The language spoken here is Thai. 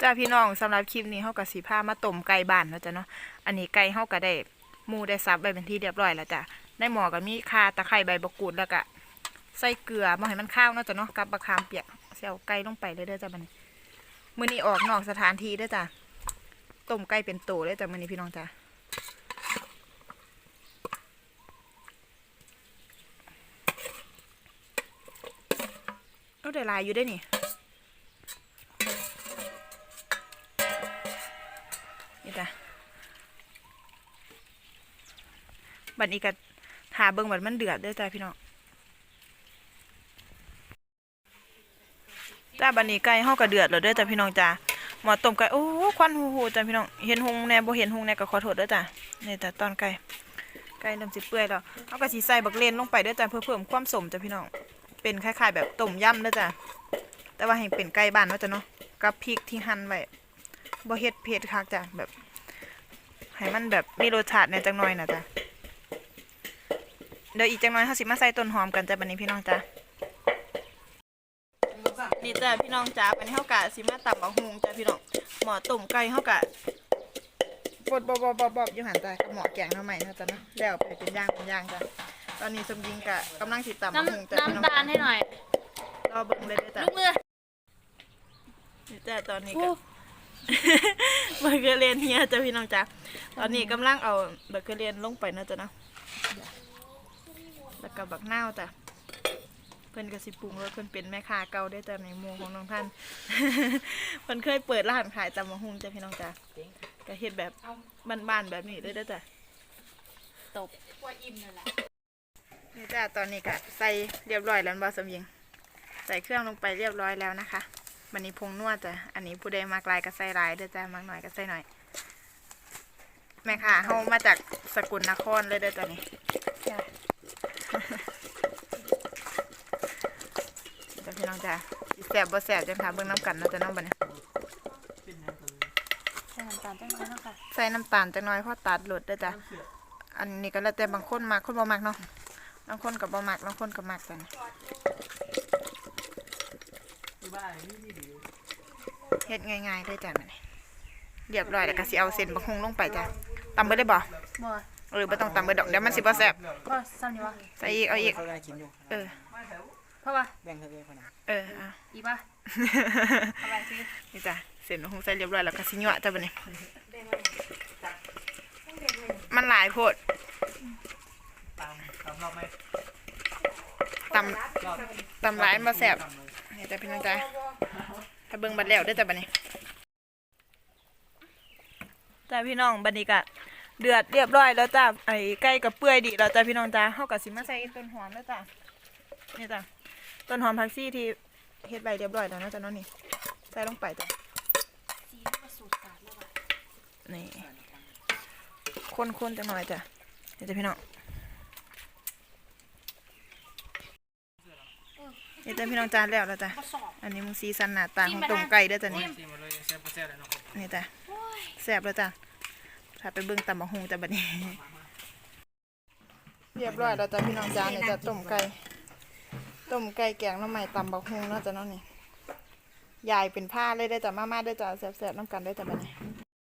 จ้าพี่น้องสำหรับคลิปนี้เฮากับสีผ้ามาต้มไก่บ้านแล้วจ้ะเนาะอันนี้ไก่เฮาก็ได้หมูได้ซับไว้เป็นที่เรียบร้อยแล้วจ้ะได้หมอก็มีข่าตะไคร้ใบมะกรูดแล้วก็ใส่เกลือมาให้มันข้าวเนาะจ้ะเนาะกับมะขามเปียกเสียวไก่ลงไปเลยเด้อจ้ะบันมือนี้ออกนอกสถานที่เด้อจ้ะต้มไก่เป็นโตเลยจ้ะมือนี้พี่น้องจ้ะเอาได้ลายอยู่ได้นี่ บัดนี้ก็หาเบิ่งบัดมันเดือดด้อจ้ะพี่น้องจ้าบัดนี้ไก่เฮาก็เดือดแล้วด้อจ้ะพี่น้องจ้ะหมอต้มไก่โอ้ควันหูๆจ้ะพี่น้องเห็นหงแน่บ่เห็นหงแน่ก็ขอโทษด้อจ้ะนี่จ้ะตอนไก่ไก่เริ่มสิเปื่อยแล้วเฮาก็สิใส่บักเลนลงไปด้อจ้ะเพื่อเพิ่มความสมจ้ะพี่น้องเป็นคล้ายๆ แบบต้มยำด้อจ้ะแต่ว่าให้เป็นไก่บ้านเนาจ้ะเนาะกับพริกที่หั่นไว้บ่เฮ็ดเผ็ดคักจ้ะแบบให้มันแบบมีรสชาติในอยจังหน่อยนะจ๊ะ เดี๋ยวอีกจังหน่อยเขาสิมาใส่ต้นหอมกันจ้ะบัดนี้พี่น้องจ้ะนี่จ้ะพี่น้องจ้ะบัดนี้เฮากะสิมาตำบักฮุงจ้ะพี่น้องหมอต้มไก่เฮากะบดบบบบบบบอยู่หันจ้ะกับหมอแกงหน้ำใหม่นะจ๊ะเนาะแล้วไปเป็นย่างเป็นย่างจ้ะตอนนี้สมยิงกะกำลังสิตำบักฮุงจ้ะน้ำพี่น้องน้ำตาลให้หน่อยรอเบิ่งเลยเด้อจ้ะลูกเรือนี่จ้ะตอนนี้ก็เบอร์เกอร์เรียนเฮียจ้ะพี่น้องจ้ะตอนนี้กำลังเอาเบอร์เกอร์เรียนลงไปนะจ๊ะเนาะ แล้วก็บักนาวจ้ะเพิ่นก็สิปรุงแล้วเพิ่นเป็นแม่ค้าเก่าได้อจ้ะในหมู่ของน้องท่าน เพิ่นเคยเปิดร้านขายตำมะฮุงจ้ะพี่น้องจ้ะก็เฮ็ดแบบบ้านๆแบบนี้เลยเด้อจ้ะตบกว่าอิ่มเลยแหละนี่จ้ะตอนนี้ก็ใส่เรียบร้อยแล้วบ่สมยิง ใส่เครื่องลงไปเรียบร้อยแล้วนะคะวันนี้พงนวดจ้ะอันนี้ผู้ใดมากลายก็ใส่หลายเด้อจ้ะมากหน่อยก็ใส่หน่อยแม่ค่ะเฮามาจากสกุลนครเลยเด้อจ้ะนี่ จ้ะจ้ะพี่น้องจ้ะสิแสบบ่แสบจังค่ะเบิ่งน้ำกันเนาะจ้ะน้องบัดนี้ใส่น้ำตาลจังเลยนะคะใส่น้ำตาลจังน้อยเพราะตัดหลดเด้อจ้ะอันนี้ก็แล้วแต่บางคนมักคนบ่มักเนาะบางคนก็บ่มักบางคนก็มักจ้ะนี่เฮ็ดง่ายๆเด้อจ้ะบัดนี้เรียบร้อยแล้วก็สิเอาเส้นบักฮุงลงไปจ้ะตำเบิดได้บ่บ่ เออบ่ต้องตำเบิดดอกเดี๋ยวมันสิบ่แซ่บบ่ซ้ำนี่วะใส่อีกเอาอีก เขาได้กินอยู่เออ เพราะว่าแบ่งเขาเลยคนน่ะเอออะอีป่ะอะไรสินี่จ้ะเส้นบักฮุงใส่เรียบร้อยแล้วก็สิยั่วจ้ะบัดนี้ มันหลายโพดตามตามรอบไหมตำตำหลายมาแซ่บนี่จ้ะพี่น้องจ้ะถ้าเบิ่งบัดแล้วเด้อจ้ะบัดนี้จ้ะพี่น้องบัดนี้ก็ เดือดเรียบร้อยแล้วจ้ะไอ้ไก่กับเปื่อยดีแล้วจ้ะพี่น้องจ้ะเฮาก็สิมาใส่ต้นหอมแล้วจ้ะนี่จ้ะต้นหอมผักชีที่เฮ็ดไว้เรียบร้อยแล้วนะจ้ะเนาะนี่ใส่ลงไปจ้ะสีก็สูตรสาดแล้วว่ะนี่คนๆจังหน่อยจ้ะนี่จ้ะพี่น้องนี่จ้ะพี่น้องจานแล้วแล้วจ้ะอันนี้มึงซีซันหนาตาของต้มไก่ด้อจ้ะนี่ซีมาเลยแซ่บแซ่บเลยเนาะนี่จ้ะแซบแล้วจ้ะ ถ้าไปเบิ่งตำบักฮุงจะบัดนี้ เรียบร้อยแล้วจ้ะพี่น้องจ้านี่จ้ะต้มไก่ ต้มไก่แกงน้ำใหม่ตำบักฮุงเนาะจ้ะเนาะนี่ยายเป็นผ้าเลยได้จ้ะมามาได้จ้ะแซ่บๆน้ำกันได้จ้ะบัดนี้